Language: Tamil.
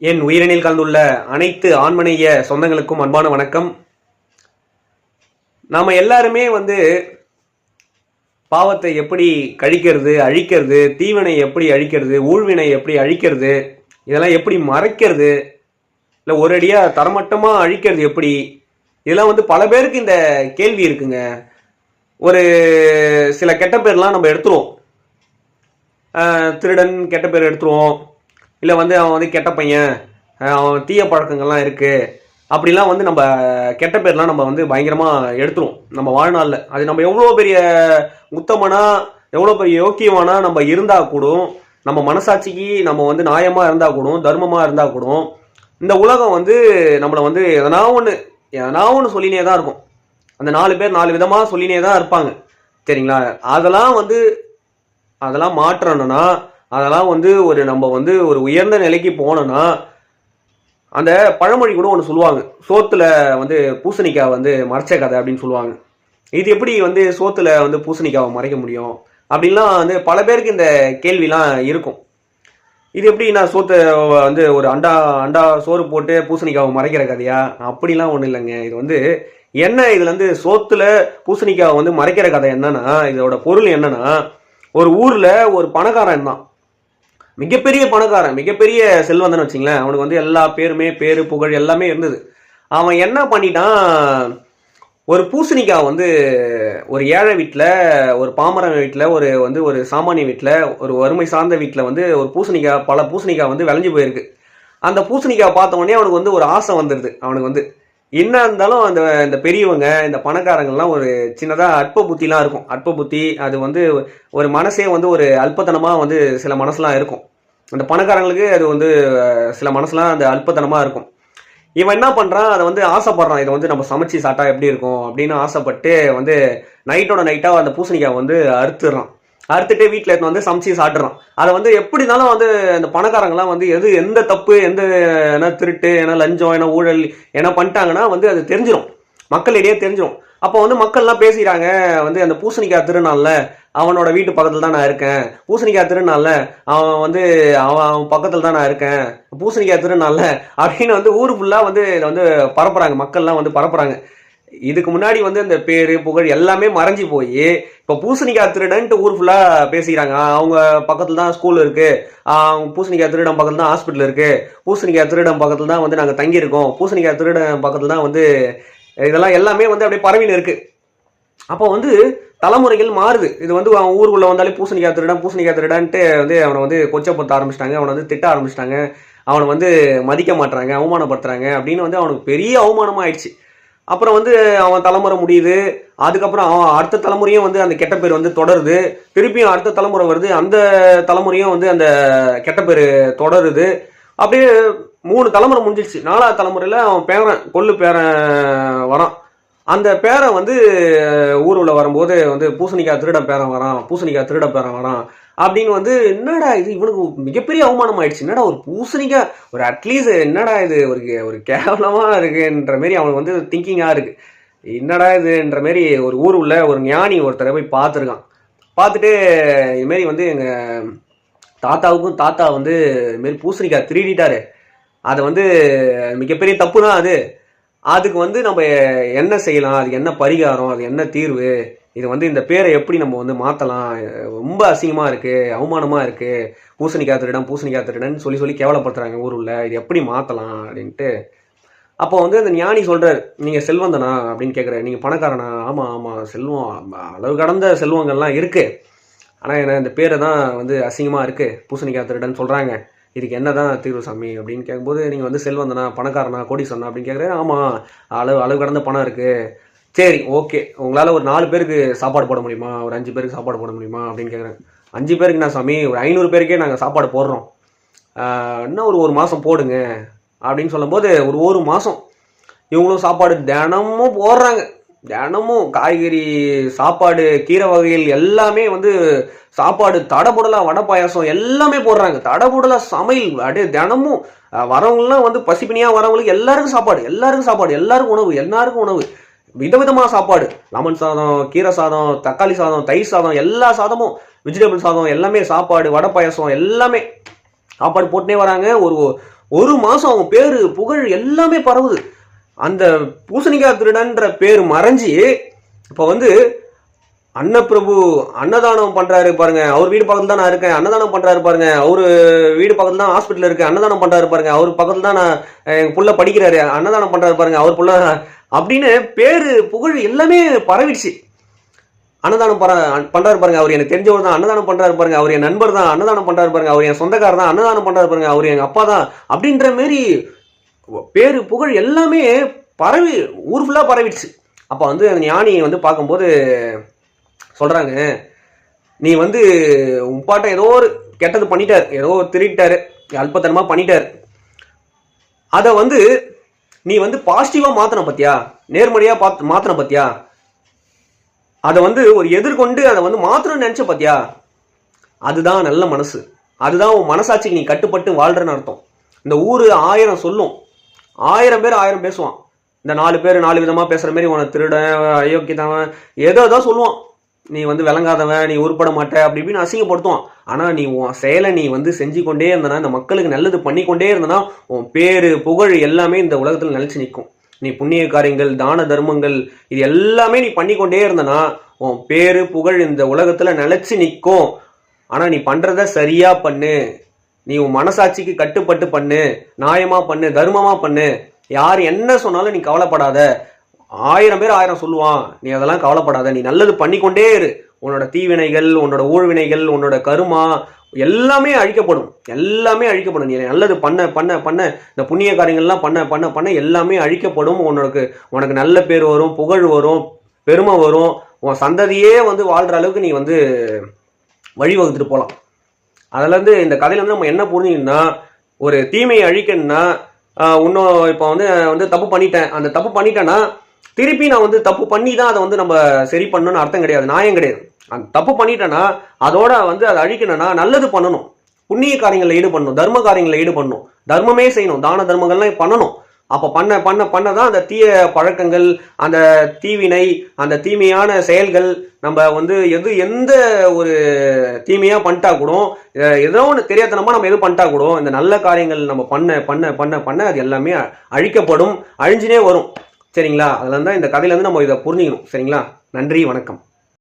என் உயிரினில் கலந்துள்ள அனைத்து ஆண்மனைய சொந்தங்களுக்கும் அன்பான வணக்கம். நாம் எல்லாருமே வந்து பாவத்தை எப்படி கழிக்கிறது அழிக்கிறது தீவினை எப்படி அழிக்கிறது ஊழ்வினை எப்படி அழிக்கிறது இதெல்லாம் எப்படி மறைக்கிறது இல்லை ஒரு அடியாக தரமட்டமாக அழிக்கிறது எப்படி இதெல்லாம் வந்து பல பேருக்கு இந்த கேள்வி இருக்குங்க. ஒரு சில கெட்ட பேர்லாம் நம்ம எடுத்துருவோம். திருடன் கெட்ட பேர் எடுத்துருவோம். இல்லை வந்து அவன் வந்து கெட்ட பையன் அவன் தீய பழக்கங்கள்லாம் இருக்குது அப்படிலாம் வந்து நம்ம கெட்ட பேர்லாம் நம்ம வந்து பயங்கரமாக எடுத்துருவோம் நம்ம வாழ்நாளில். அது நம்ம எவ்வளோ பெரிய உத்தமனா எவ்வளோ பெரிய யோக்கியமானா நம்ம இருந்தால் கூட நம்ம மனசாட்சிக்கு நம்ம வந்து நியாயமாக இருந்தால் கூட தர்மமாக இருந்தால் கூட இந்த உலகம் வந்து நம்மளை வந்து எதனா ஒன்று எதனா ஒன்று சொல்லினே தான் இருக்கும். அந்த நாலு பேர் நாலு விதமாக சொல்லினே தான் இருப்பாங்க. சரிங்களா? அதெல்லாம் வந்து அதெல்லாம் மாற்றணும்னா அதெல்லாம் வந்து ஒரு நம்ம வந்து ஒரு உயர்ந்த நிலைக்கு போனோம்னா அந்த பழமொழி கூட ஒன்று சொல்லுவாங்க. சோத்துல வந்து பூசணிக்காய் வந்து மறைச்ச கதை அப்படின்னு சொல்லுவாங்க. இது எப்படி வந்து சோத்துல வந்து பூசணிக்காவை மறைக்க முடியும்? அப்படின்லாம் வந்து பல பேருக்கு இந்த கேள்விலாம் இருக்கும். இது எப்படி நான் சோத்தை வந்து ஒரு அண்டா அண்டா சோறு போட்டு பூசணிக்காவை மறைக்கிற கதையா? அப்படிலாம் ஒன்றும் இல்லைங்க. இது வந்து என்ன இதுல வந்து சோத்துல பூசணிக்காவை வந்து மறைக்கிற கதை என்னன்னா இதோட பொருள் என்னன்னா ஒரு ஊர்ல ஒரு பணக்காரன் தான். மிகப்பெரிய பணக்காரன் மிகப்பெரிய செல்வந்தன் வச்சுங்களேன். அவனுக்கு வந்து எல்லா பேருமே பேரு புகழ் எல்லாமே இருந்தது. அவன் என்ன பண்ணிட்டான்? ஒரு பூசணிக்காய் வந்து ஒரு ஏழை வீட்டில் ஒரு பாமரன் வீட்டில் ஒரு வந்து ஒரு சாமானிய வீட்டில் ஒரு வறுமை சார்ந்த வீட்டில் வந்து ஒரு பூசணிக்காய் பல பூசணிக்காய் வந்து விளைஞ்சு போயிருக்கு. அந்த பூசணிக்காய் பார்த்த உடனே அவனுக்கு வந்து ஒரு ஆசை வந்துடுது அவனுக்கு வந்து என்ன இருந்தாலும் அந்த இந்த பெரியவங்க இந்த பணக்காரங்கள்லாம் ஒரு சின்னதாக அற்ப புத்திலாம் இருக்கும். அற்ப புத்தி அது வந்து ஒரு மனசே வந்து ஒரு அல்பத்தனமாக வந்து சில மனசுலாம் இருக்கும். அந்த பணக்காரங்களுக்கு அது வந்து சில மனசுலாம் அந்த அல்பத்தனமாக இருக்கும். இவன் என்ன பண்ணுறான் அதை வந்து ஆசைப்படுறான். இதை வந்து நம்ம சமைச்சு சாப்பிட்டா எப்படி இருக்கும்? அப்படின்னு ஆசைப்பட்டு வந்து நைட்டோட நைட்டாக அந்த பூசணிக்காய் வந்து அறுத்துடுறான். அறுத்துட்டே வீட்டில் எடுத்து வந்து சமைச்சு சாப்பிட்றான் அதை வந்து எப்படி இருந்தாலும் வந்து அந்த பணக்காரங்களாம் வந்து எது எந்த தப்பு எந்த என்ன திருட்டு என்ன லஞ்சம் என்ன ஊழல் என்ன பண்ணிட்டாங்கன்னா வந்து அது தெரிஞ்சிடும் மக்களிடையே தெரிஞ்சிடும் அப்போ வந்து மக்கள்லாம் பேசிக்கிறாங்க வந்து அந்த பூசணிக்காய் திருநாளில் அவனோட வீட்டு பக்கத்தில் தான் நான் இருக்கேன். பூசணிக்காய் திருநாளில் அவன் வந்து அவன் அவன் பக்கத்தில் தான் நான் இருக்கேன். பூசணிக்காய் திருநாளில் அப்படின்னு வந்து ஊர் ஃபுல்லாக வந்து இதை வந்து பரப்புகிறாங்க மக்கள்லாம் வந்து பரப்புகிறாங்க இதுக்கு முன்னாடி வந்து அந்த பேரு புகழ் எல்லாமே மறைஞ்சு போய் இப்போ பூசணிக்காய் திருடன்ட்டு ஊர் ஃபுல்லாக பேசிக்கிறாங்க. அவங்க பக்கத்தில் தான் ஸ்கூல் இருக்குது அவங்க பூசணிக்காய் திருடம் பக்கத்தில் தான் ஹாஸ்பிட்டல் இருக்குது பூசணிக்காய் திருடம் பக்கத்தில் தான் வந்து நாங்கள் தங்கியிருக்கோம். பூசணிக்காய் திருடம் பக்கத்தில் தான் வந்து இதெல்லாம் எல்லாமே வந்து அப்படியே பரவின்னு இருக்குது அப்போ வந்து தலைமுறைகள் மாறுது. இது வந்து அவன் ஊருக்குள்ளே வந்தாலே பூசணிக்காய் திருடன் பூசணிக்காய் திருடன்ட்டு வந்து அவனை வந்து கொச்சப்படுத்த ஆரம்பிச்சிட்டாங்க. அவனை வந்து திட்ட ஆரம்பிச்சிட்டாங்க. அவனை வந்து மதிக்க மாட்டுறாங்க அவமானப்படுத்துறாங்க அப்படின்னு வந்து அவனுக்கு பெரிய அவமானமாக ஆயிடுச்சு. அப்புறம் வந்து அவன் தலைமுறை முடியுது. அதுக்கப்புறம் அவன் அடுத்த தலைமுறையும் வந்து அந்த கெட்ட பேர் வந்து தொடருது. திருப்பியும் அடுத்த தலைமுறை வருது. அந்த தலைமுறையும் வந்து அந்த கெட்ட பேர் தொடருது. அப்படியே மூணு தலைமுறை முடிஞ்சிடுச்சு நாலாவது தலைமுறையில் அவன் பேரன் கொள்ளு பேரன் வரான். அந்த பேரன் வந்து ஊருள்ள வரும்போது வந்து பூசணிக்காய் திருட பேரன் வரான். பூசணிக்காய் திருட பேரன் வரான். அப்படின்னு வந்து என்னடா இது? இவனுக்கு மிகப்பெரிய அவமானம் ஆயிடுச்சு. என்னடா ஒரு பூசணிக்காய் ஒரு அட்லீஸ்ட் என்னடா இது? ஒரு ஒரு கேவலமாக இருக்குன்ற மாரி அவனுக்கு வந்து திங்கிங்காக இருக்குது என்னடா இதுன்ற மாரி ஒரு ஊர் உள்ள ஒரு ஞானி ஒருத்தரை போய் பார்த்துருக்கான். பார்த்துட்டு இதுமாரி வந்து எங்கள் தாத்தாவுக்கும் தாத்தா வந்து இதுமாரி பூசணிக்காய் திருடிட்டாரு. அதை வந்து மிகப்பெரிய தப்பு தான் அது. அதுக்கு வந்து நம்ம என்ன செய்யலாம்? அதுக்கு என்ன பரிகாரம்? அது என்ன தீர்வு? இது வந்து இந்த பேரை எப்படி நம்ம வந்து மாற்றலாம் ரொம்ப அசிங்கமாக இருக்குது அவமானமாக இருக்குது பூசணிக்காய் திருடன் பூசணிக்காய் திருடன் சொல்லி சொல்லி கேவலப்படுத்துகிறாங்க ஊருள்ள. இது எப்படி மாற்றலாம் அப்படின்ட்டு. அப்போ வந்து அந்த ஞானி சொல்கிறார் நீங்கள் செல்வந்தனா? அப்படின்னு கேட்குற நீங்கள் பணக்காரனா? ஆமாம் ஆமாம் செல்வம் அளவு கடந்த செல்வங்கள்லாம் இருக்குது ஆனால் என்ன இந்த பேரை தான் வந்து அசிங்கமாக இருக்குது பூசணிக்காய் திருடன் சொல்கிறாங்க இதுக்கு என்ன தான் தீர்வு சாமி? அப்படின்னு கேட்கும்போது நீங்கள் வந்து செல்வந்தனா பணக்காரனா கோடீஸ்வரனா? அப்படின்னு கேட்குறேன் ஆமாம் அளவு அளவு கடந்த பணம் இருக்குது சரி ஓகே உங்களால் ஒரு நாலு பேருக்கு சாப்பாடு போட முடியுமா? ஒரு அஞ்சு பேருக்கு சாப்பாடு போட முடியுமா? அப்படின்னு கேட்குறேன் அஞ்சு பேருக்கு நான் சாமி? ஒரு ஐநூறு பேருக்கே நாங்கள் சாப்பாடு போடுறோம். இன்னும் ஒரு ஒரு மாதம் போடுங்க? அப்படின்னு சொல்லும்போது ஒரு ஒரு மாதம் இவங்களும் சாப்பாடு தினமும் போடுறாங்க. தினமும் காய்கறி சாப்பாடு கீரை வகைகள் எல்லாமே வந்து சாப்பாடு தடபுடலா வடை பாயாசம் எல்லாமே போடுறாங்க. தடபுடலா சமையல் அப்படியே தினமும் வரவங்களாம் வந்து பசிப்பினியாக வரவங்களுக்கு எல்லாருக்கும் சாப்பாடு எல்லாருக்கும் சாப்பாடு எல்லாருக்கும் உணவு எல்லாருக்கும் உணவு. விதவிதமாக சாப்பாடு. லெமன் சாதம் கீரை சாதம் தக்காளி சாதம் தயிர் சாதம் எல்லா சாதமும் வெஜிடபிள் சாதம் எல்லாமே சாப்பாடு வடை பாயாசம் எல்லாமே சாப்பாடு போட்டுனே வராங்க. ஒரு ஒரு மாதம் அவன் பேர் புகழ் எல்லாமே பரவுது. அந்த பூசணிக்காய் திருடன்ற பேர் மறைஞ்சி இப்போ வந்து அன்னப்பிரபு அன்னதானம் பண்ணுறாரு பாருங்க. அவர் வீடு பக்கத்தில் தான் நான் இருக்கேன். அன்னதானம் பண்ணுறாரு பாருங்க. அவர் வீடு பக்கத்தில் தான் ஹாஸ்பிட்டல் இருக்கு. அன்னதானம் பண்ணுறாரு பாருங்க. அவர் பக்கத்தில் தான் நான் எங்கள் புள்ள படிக்கிறாரு. அன்னதானம் பண்ணுறாரு பாருங்க. அவர் புள்ள அப்படின்னு பேரு புகழ் எல்லாமே பரவிடுச்சு. அன்னதானம் பர பண்றாரு பாருங்க அவர் எனக்கு தெரிஞ்சவர் தான் அன்னதானம் பண்றாரு பாருங்க அவர் என் நண்பர் தான் அன்னதானம் பண்றாரு பாருங்க அவர் என் சொந்தக்காரர் தான் அன்னதானம் பண்றாரு பாருங்க அவர் எங்க அப்பா தான் அப்படின்ற மாரி பேரு புகழ் எல்லாமே பரவி ஊர் ஃபுல்லாக பரவிடுச்சு. அப்போ வந்து அந்த ஞானி வந்து பார்க்கும்போது சொல்றாங்க நீ வந்து உப்பாட்ட ஏதோ ஒரு கெட்டது பண்ணிட்டார் ஏதோ ஒரு திருட்டாரு அல்பத்தனமாக பண்ணிட்டார். அதை வந்து நீ வந்து பாசிட்டிவாக மாற்றின பத்தியா? நேர்மறையாக பார்த்து மாற்றின பத்தியா? அதை வந்து ஒரு எதிர்கொண்டு அதை வந்து மாற்றணும்னு நினச்ச பாத்தியா? அதுதான் நல்ல மனசு. அதுதான் உன் மனசாட்சிக்கு நீ கட்டுப்பட்டு வாழ்கிறன்னு அர்த்தம். இந்த ஊர் ஆயிரம் சொல்லும். ஆயிரம் பேர் ஆயிரம் பேசுவான். இந்த நாலு பேர் நாலு விதமாக பேசுகிற மாதிரி உன திருடன் அயோக்கியத்தவன் ஏதோ ஏதோ சொல்லுவான். நீ வந்து விளங்காதவன் நீ உருப்பட மாட்ட அப்படி இப்படின்னு அசிங்கப்படுத்துவான். ஆனால் நீ உன் செயலை நீ வந்து செஞ்சு கொண்டே இருந்தனா இந்த மக்களுக்கு நல்லது பண்ணிக்கொண்டே இருந்தனா உன் பேரு புகழ் எல்லாமே இந்த உலகத்தில் நிலைச்சு நிற்கும். நீ புண்ணிய காரியங்கள் தான தர்மங்கள் இது எல்லாமே நீ பண்ணிக்கொண்டே இருந்தனா உன் பேரு புகழ் இந்த உலகத்தில் நிலைச்சு நிற்கும். ஆனால் நீ பண்ணுறத சரியா பண்ணு. நீ உன் மனசாட்சிக்கு கட்டுப்பட்டு பண்ணு. நியாயமாக பண்ணு தர்மமாக பண்ணு. யார் என்ன சொன்னாலும் நீ கவலைப்படாத. ஆயிரம் பேர் ஆயிரம் சொல்லுவான். நீ அதெல்லாம் கவலைப்படாத. நீ நல்லது பண்ணிக்கொண்டே இரு. உன்னோட தீவினைகள் உன்னோட ஊழ்வினைகள் உன்னோட கருமா எல்லாமே அழிக்கப்படும். எல்லாமே அழிக்கப்படும். நீ நல்லது பண்ண பண்ண பண்ண இந்த புண்ணிய காரியங்கள்லாம் பண்ண பண்ண பண்ண எல்லாமே அழிக்கப்படும். உனக்கு உனக்கு நல்ல பேர் வரும் புகழ் வரும் பெருமை வரும். உன் சந்ததியே வந்து வாழ்கிற அளவுக்கு நீ வந்து வழிவகுத்துட்டு போகலாம் அதுலேருந்து இந்த கதையிலேருந்து நம்ம என்ன புரிஞ்சுக்கணும்னா ஒரு தீமையை அழிக்கணும்னா இன்னும் இப்போ வந்து வந்து தப்பு பண்ணிட்டேன். அந்த தப்பு பண்ணிட்டேன்னா திருப்பி நான் வந்து தப்பு பண்ணி தான் அதை வந்து நம்ம சரி பண்ணணும்னு அர்த்தம் கிடையாது. நியாயம் கிடையாது? அந்த தப்பு பண்ணிட்டேன்னா அதோட வந்து அதை அழிக்கணும்னா நல்லது பண்ணணும். புண்ணிய காரியங்களில் ஈடுபடணும் தர்ம காரியங்களில் ஈடுபடணும் தர்மமே செய்யணும். தான தர்மங்கள்லாம் பண்ணணும். அப்போ பண்ண பண்ண பண்ண தான் அந்த தீய பழக்கங்கள் அந்த தீவினை அந்த தீமையான செயல்கள் நம்ம வந்து எது எந்த ஒரு தீமையாக பண்ணிட்டா கூட ஏதோ ஒன்று தெரியாதனமா நம்ம எது பண்ணிட்டா கூட இந்த நல்ல காரியங்கள் நம்ம பண்ண பண்ண பண்ண பண்ண அது எல்லாமே அழிக்கப்படும். அழிஞ்சினே வரும். சரிங்களா? அதுல தான் இந்த கதையில இருந்து நம்ம இதை புரிஞ்சுக்கணும். சரிங்களா? நன்றி வணக்கம்.